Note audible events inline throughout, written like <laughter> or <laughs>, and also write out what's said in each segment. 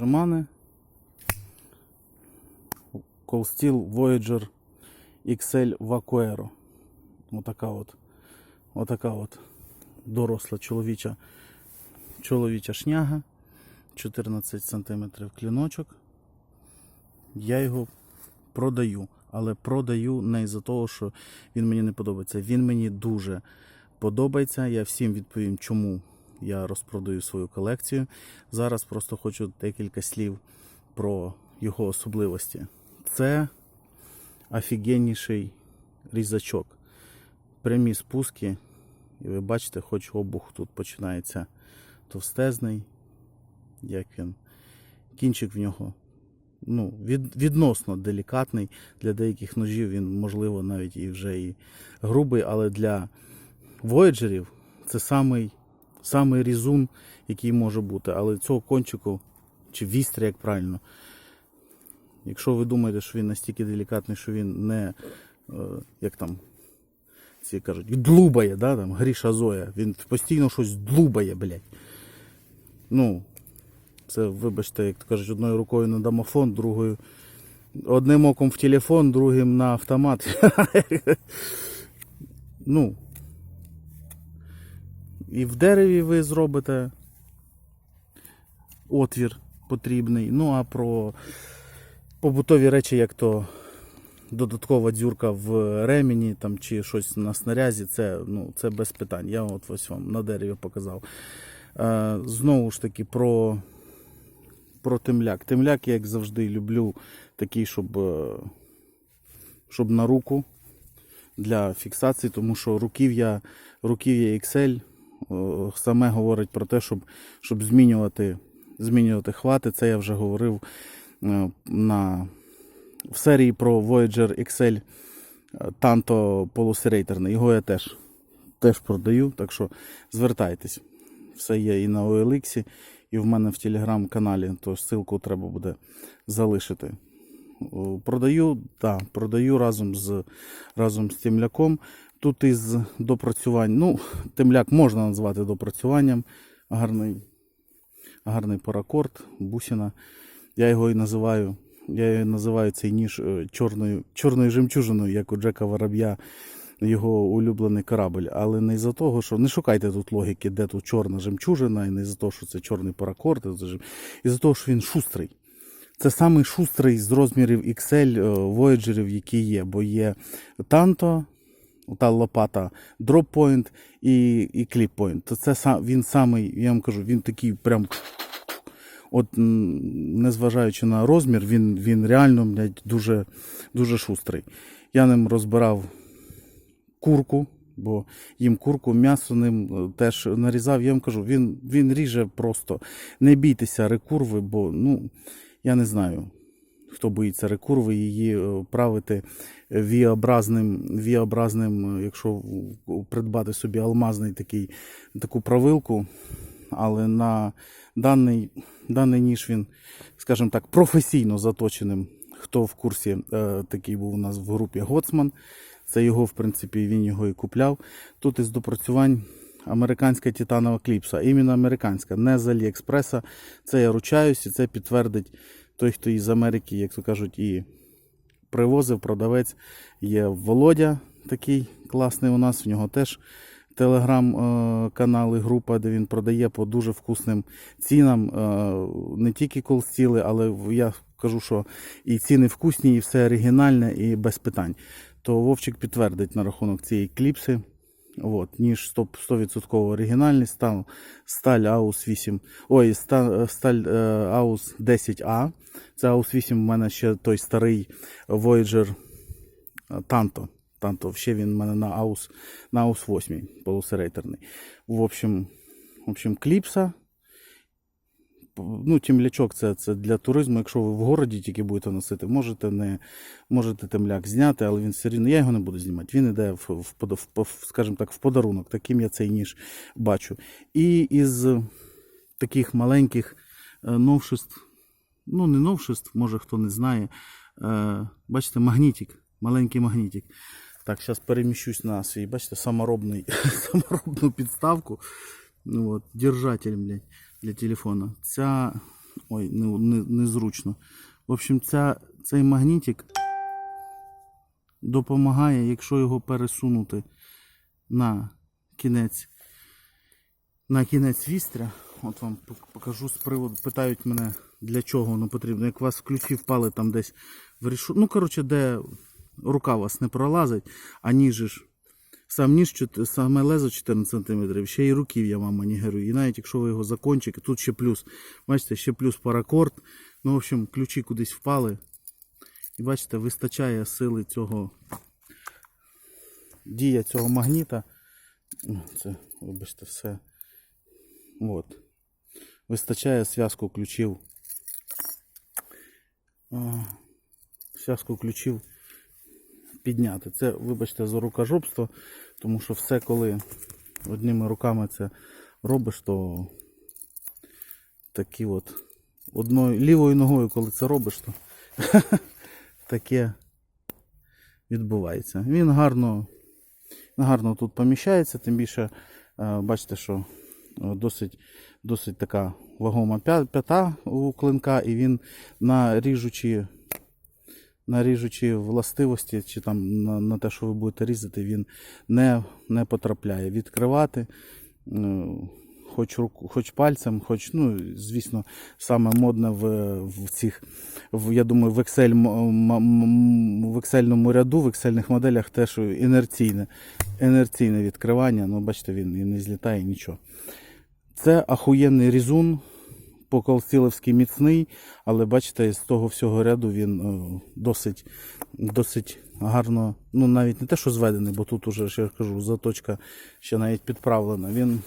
Жемани. Cold Steel Voyager XL Vaquero. Отака от. Отака от доросла чоловіча, чоловіча шняга. 14 см кліночок. Я його продаю. Але продаю не із-за того, що він мені не подобається. Він мені дуже подобається. Я всім відповім, чому я розпродаю свою колекцію. Зараз просто хочу декілька слів про його особливості. Це офігенніший різачок. Прямі спуски, і ви бачите, хоч обух тут починається товстезний, як він. Кінчик в нього ну, від, відносно делікатний. Для деяких ножів він, можливо, навіть і вже і грубий, але для вояджерів це самий, самий різун, який може бути. Але цього кончику, чи вістря, як правильно, якщо ви думаєте, що він настільки делікатний, що він не, е, як там, ці кажуть, длубає, да, там, Гріша Зоя, він постійно щось длубає, блядь. Ну, це, вибачте, як то кажуть, одною рукою на домофон, другою. Одним оком в телефон, другим на автомат. <laughs> ну. І в дереві ви зробите отвір потрібний. Ну, а про побутові речі, як то додаткова дзюрка в ремені там, чи щось на снарязі, це, ну, це без питань. Я от ось вам на дереві показав. Е, знову ж таки, про про темляк. Темляк, я як завжди люблю такий, щоб, е, щоб на руку для фіксації, тому що руків'я, руків'я XL саме говорить про те, щоб, щоб змінювати, змінювати хвати. Це я вже говорив е, на, в серії про Voyager XL Tanto полусерейтерний. Його я теж, теж продаю, так що звертайтесь. Все є і на OLX, і в мене в телеграм-каналі, то ссылку треба буде залишити. Продаю, так, продаю разом з, разом з темляком. Тут із допрацювань, ну, темляк можна назвати допрацюванням. Гарний, гарний паракорд, бусина. Я його і називаю. Я його називаю цей ніж е, чорною, чорною жемчужиною, як у Джека Вороб'я його улюблений корабль. Але не за того, що не шукайте тут логіки, де тут чорна жемчужина, і не за того, що це чорний паракорд, і за того, що він шустрий. Це самий шустрий з розмірів XL е, Voyager, які є, бо є Tanto, та лопата Point і, і Clip Point. То це сам, він самий, я вам кажу, він такий прям. От, незважаючи на розмір, він, він реально блядь, дуже, дуже шустрий. Я ним розбирав курку, бо їм курку, м'ясо ним е, теж нарізав. Я вам кажу, він, він ріже просто. Не бійтеся рекурви, бо ну, я не знаю, хто боїться рекурви, її е, правити віобразним, віобразним, е, якщо придбати собі алмазний такий, таку правилку. Але на даний, даний ніж він, скажімо так, професійно заточеним. Хто в курсі, е, такий був у нас в групі Гоцман. Це його, в принципі, він його і купляв. Тут із допрацювань американська титанова кліпса. Іменно американська, не з Аліекспреса. Це я ручаюсь, і це підтвердить той, хто із Америки, як то кажуть, і привозив продавець. Є Володя такий класний у нас. В нього теж телеграм-канал і група, де він продає по дуже вкусним цінам. Е, Не тільки колстіли, але я кажу, що і ціни вкусні, і все оригінальне, і без питань. То Вовчик підтвердить на рахунок цієї кліпси. От, ніж 100% оригінальний стан, сталь AUS 8. Ой, ста- сталь Аус AUS 10A. Це AUS 8 в мене ще той старий Voyager е, Tanto. Tanto. Ще він в мене на AUS, на Аус 8 полусерейтерний. В общем, в общем, кліпса. Ну, темлячок це, це для туризму. Якщо ви в городі тільки будете носити, можете не можете темляк зняти, але він все рівно. Я його не буду знімати. Він йде в, в, в, в, скажімо так, в подарунок. Таким я цей ніж бачу. І із таких маленьких е, новшеств, ну не новшеств, може хто не знає. Е, бачите, магнітик, маленький магнітик. Так, зараз переміщусь на свій, бачите, саморобний, <laughs> саморобну підставку. Ну, от, держатель, блядь, для телефона. Ця, Ой, не, не, незручно. В общем, ця, цей магнітик допомагає, якщо його пересунути на кінець, на кінець вістря. От вам покажу з приводу. Питають мене, для чого воно потрібно. Як у вас ключі впали там десь в рішу. Ну, коротше, де рука вас не пролазить, а ніж ж. Сам ніж, саме лезо 14 см, ще й руків'я вам манігерую. І навіть якщо ви його за кончик, тут ще плюс. Бачите, ще плюс паракорд. Ну, в общем, ключі кудись впали. І бачите, вистачає сили цього дія цього магніта. Ну, Це, вибачте, все. От. Вистачає зв'язку ключів. Зв'язку ключів підняти. Це, вибачте, за рукожопство, тому що все, коли одніми руками це робиш, то такі от одною лівою ногою, коли це робиш, то <laughs> таке відбувається. Він гарно, гарно тут поміщається, тим більше е, бачите, що е, досить, досить така вагома п'ята у клинка, і він на ріжучі, на ріжучі властивості, чи там на, на те, що ви будете різати, він не, не потрапляє. Відкривати. е, Хоч руку, хоч пальцем, хоч, ну, звісно, саме модне в, в цих, в, я думаю, в Excel, в Excel ряду, в Excel моделях теж інерційне, інерційне відкривання. Ну, бачите, він і не злітає, нічого. Це ахуєнний різун, поколцілевський міцний, але бачите, з того всього ряду він е, досить, досить гарно, ну навіть не те, що зведений, бо тут уже, ще кажу, заточка ще навіть підправлена. Він,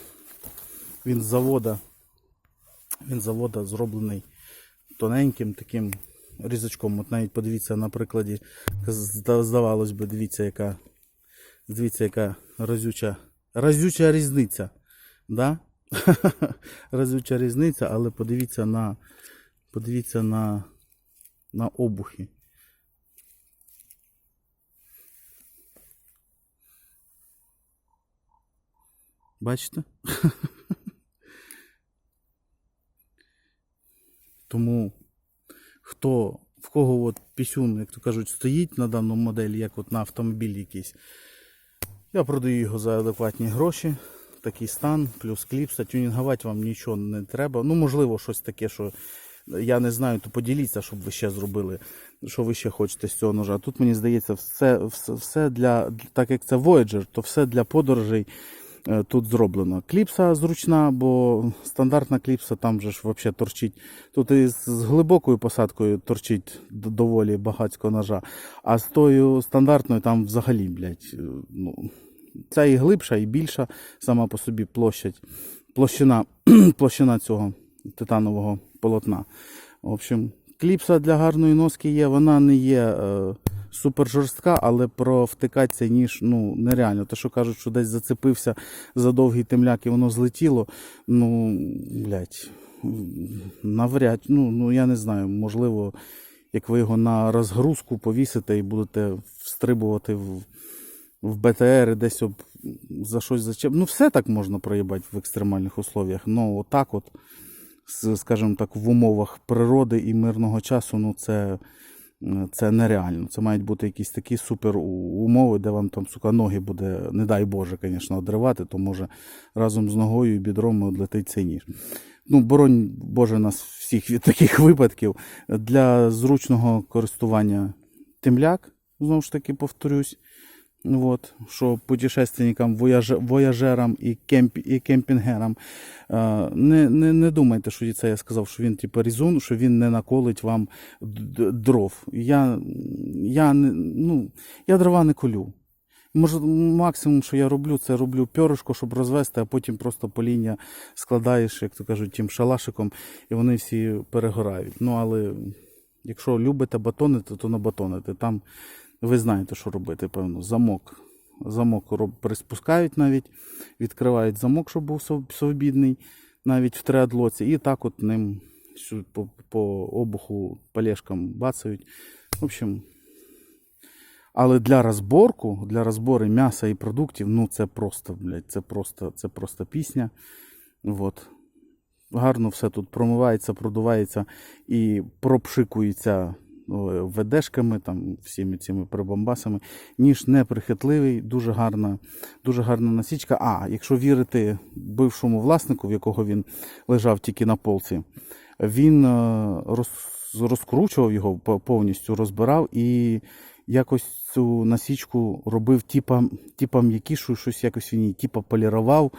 він з завода, він з завода зроблений тоненьким таким різочком. От навіть подивіться на прикладі, зда- здавалось би, дивіться, яка, дивіться, яка разюча, разюча різниця. Да? <laughs> разюча різниця, але подивіться на, подивіться на, на обухи. Бачите? <laughs> Тому хто в кого от пісюн, як то кажуть, стоїть на дану модель, як от на автомобіль якийсь, я продаю його за адекватні гроші. Такий стан, плюс кліпса. Тюнінгувати вам нічого не треба. Ну, можливо, щось таке, що я не знаю, то поділіться, щоб ви ще зробили, що ви ще хочете з цього ножа. Тут мені здається, все, все, все для, так як це Voyager, то все для подорожей е, тут зроблено. Кліпса зручна, бо стандартна кліпса там же ж взагалі торчить. Тут і з глибокою посадкою торчить доволі багатько ножа. А з тою стандартною там взагалі, блядь, е, ну, ця і глибша, і більша сама по собі площадь, площина, <clears throat> площина цього титанового полотна. В общем, кліпса для гарної носки є, вона не є е, супер жорстка, але провтикати цей ніж ну, нереально. Те, що кажуть, що десь зацепився за довгий темляк і воно злетіло, ну, блядь, навряд, ну, ну я не знаю, можливо, як ви його на розгрузку повісите і будете встрибувати в, в БТР десь об, за щось зачеп. Ну, все так можна проїбати в екстремальних условіях. Ну, отак от, скажімо так, в умовах природи і мирного часу, ну це, е, це нереально. Це мають бути якісь такі супер умови, де вам там, сука, ноги буде, не дай Боже, звісно, одривати, то може разом з ногою і бідром одлетить цей ніж. Ну, боронь Боже нас всіх від таких випадків. Для зручного користування темляк, знову ж таки повторюсь. Вот, що путешественникам, вояжерам і, кемп, і кемпінгерам. Не, не, не думайте, що це я сказав, що він типу різун, що він не наколить вам дров. Я, я, ну, я дрова не колю. Може, максимум, що я роблю, це роблю пьоришко, щоб розвести, а потім просто поління складаєш, як то кажуть, тим шалашиком, і вони всі перегорають. Ну, але якщо любите батонити, то набатоните. Там ви знаєте, що робити, певно. Замок. Замок приспускають навіть, відкривають замок, щоб був свобідний, навіть в триадлоці, і так от ним по, по обуху полежкам бацають. В общем, але для розборку, для розбору м'яса і продуктів, ну це просто, блядь, це просто, це просто пісня. Вот. гарно все тут промивається, продувається і пропшикується ведешками, там, всіми цими прибамбасами. Ніж неприхитливий, дуже гарна, дуже гарна насічка. А, якщо вірити бившому власнику, в якого він лежав тільки на полці, він е, роз, розкручував його повністю, розбирав і якось цю насічку робив типа, типа м'якішу, щось якось він її типа полірував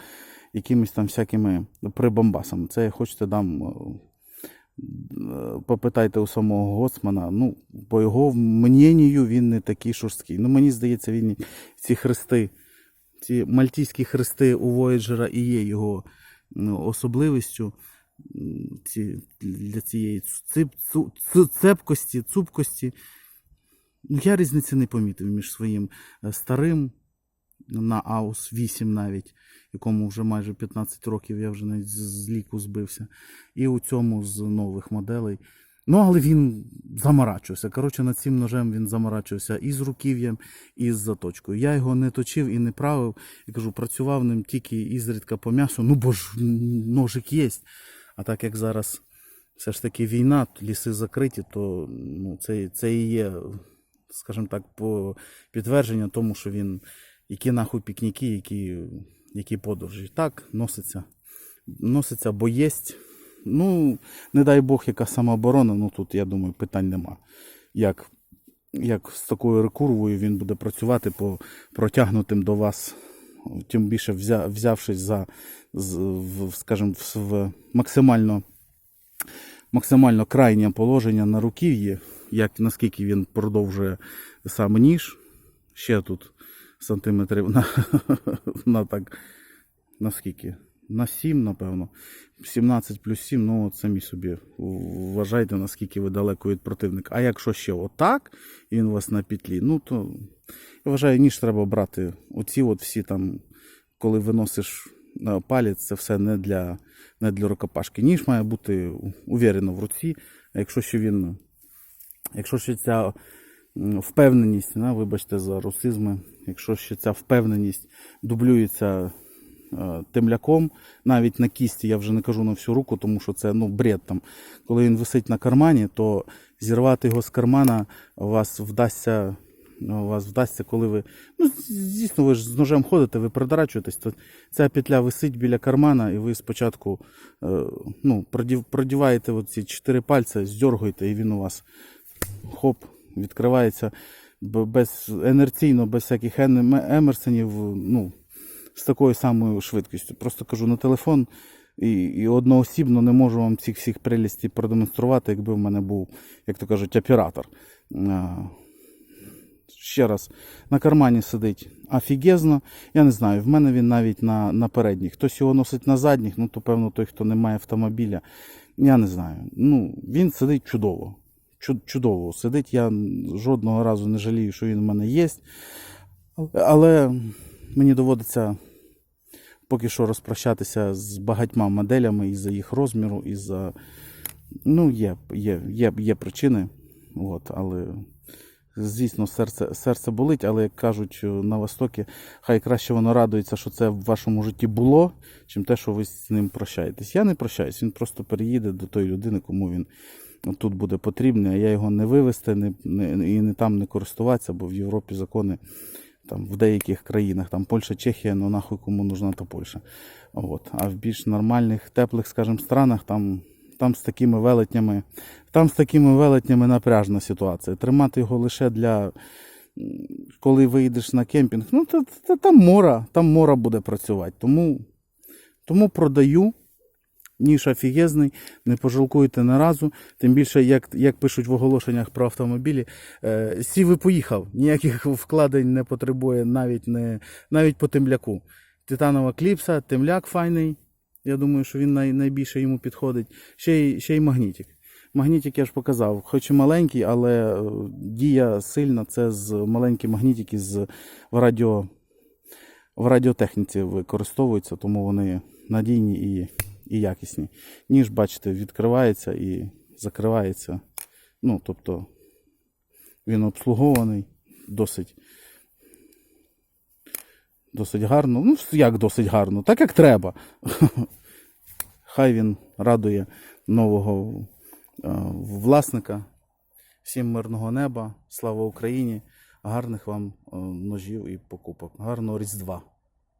якимись там всякими прибамбасами. Це хочете дам. Попитайте у самого Гоцмана. Ну, по його мненню, він не такий шорсткий. Ну, мені здається, він ці хрести, ці мальтійські хрести у Вояджера і є його ну, особливістю ці, для цієї цу, цу- цепкості, цупкості. Ну, я різниці не помітив між своїм е, старим на АУС 8 навіть, якому вже майже 15 років, я вже навіть з- ліку збився. І у цьому з нових моделей. Ну, але він заморачувався. Коротше, над цим ножем він заморачувався і з руків'ям, і з заточкою. Я його не точив і не правив. Я кажу, працював ним тільки ізрідка по м'ясу. Ну, бо ж ножик є. А так як зараз все ж таки війна, ліси закриті, то ну, це, це і є, скажімо так, по підтвердження тому, що він які нахуй пікніки, які, які подорожі. Так, носиться. Носиться, бо єсть. Ну, не дай Бог, яка самооборона, ну тут, я думаю, питань нема. Як, як з такою рекурвою він буде працювати по протягнутим до вас, тим більше взя, взявшись за, з- в, скажімо, в, в максимально, максимально крайнє положення на руків'ї, як наскільки він продовжує сам ніж, ще тут сантиметрів на, <laughs> на так, на скільки? На 7, напевно. 17 плюс 7, ну самі собі вважайте, наскільки ви далеко від противника. А якщо ще отак, і він у вас на петлі, ну то я вважаю, ніж треба брати. Оці от всі там, коли виносиш е, палець, це все не для, не для рукопашки. Ніж має бути увірено в руці. А якщо ще він, якщо ще ця впевненість, вибачте за русизми, якщо ще ця впевненість дублюється е, темляком, навіть на кісті, я вже не кажу на всю руку, тому що це ну, бред там. Коли він висить на кармані, то зірвати його з кармана вас вдасться. ну, Вас вдасться, коли ви. Ну, звісно, ви ж з ножем ходите, ви придарачуєтесь, то ця петля висить біля кармана, і ви спочатку е, ну, продіваєте оці чотири пальця, здьоргуєте, і він у вас хоп, відкривається без інерційно, без всяких емерсонів, ну, з такою самою швидкістю. Просто кажу на телефон і, і одноосібно не можу вам цих всіх прелістей продемонструвати, якби в мене був, як то кажуть, оператор. Ще раз, на кармані сидить офігезно. Я не знаю, в мене він навіть на, на передніх. Хтось його носить на задніх, ну то певно той, хто не має автомобіля. Я не знаю. Ну, він сидить чудово. Чу- Чудово сидить. Я жодного разу не жалію, що він в мене є. Але мені доводиться поки що розпрощатися з багатьма моделями і за їх розміру, і за. Ну, є, є, є, є причини. От, але звісно, серце, серце болить, але як кажуть е, на Востокі, хай краще воно радується, що це в вашому житті було, чим те, що ви з ним прощаєтесь. Я не прощаюсь, він просто переїде до тої людини, кому він тут буде потрібний, а я його не вивезти не, не, і не там не користуватися, бо в Європі закони там, в деяких країнах, там Польща, Чехія, ну нахуй кому нужна та Польща. От. А в більш нормальних, теплих, скажімо, странах там, там з такими велетнями, там з такими велетнями напряжна ситуація. Тримати його лише для. Коли виїдеш на кемпінг, ну та, та, там мора, там мора буде працювати. Тому, тому продаю. Ніж офігезний, не пожалкуєте на разу. Тим більше, як, як пишуть в оголошеннях про автомобілі, е, сів і поїхав. Ніяких вкладень не потребує навіть не, навіть по темляку. Титанова кліпса, темляк файний. Я думаю, що він най, найбільше йому підходить. Ще й, ще й магнітик. Магнітик я ж показав, хоч і маленький, але е, дія сильна. Це з маленькі магнітики з в радіо, в радіотехніці використовуються, тому вони надійні і, і якісні. Ніж, бачите, відкривається і закривається. Ну, тобто він обслугований досить. Досить гарно. Ну, як досить гарно, так як треба. <laughs> Хай він радує нового е, власника. Всім мирного неба, слава Україні, гарних вам е, ножів і покупок, гарного Різдва.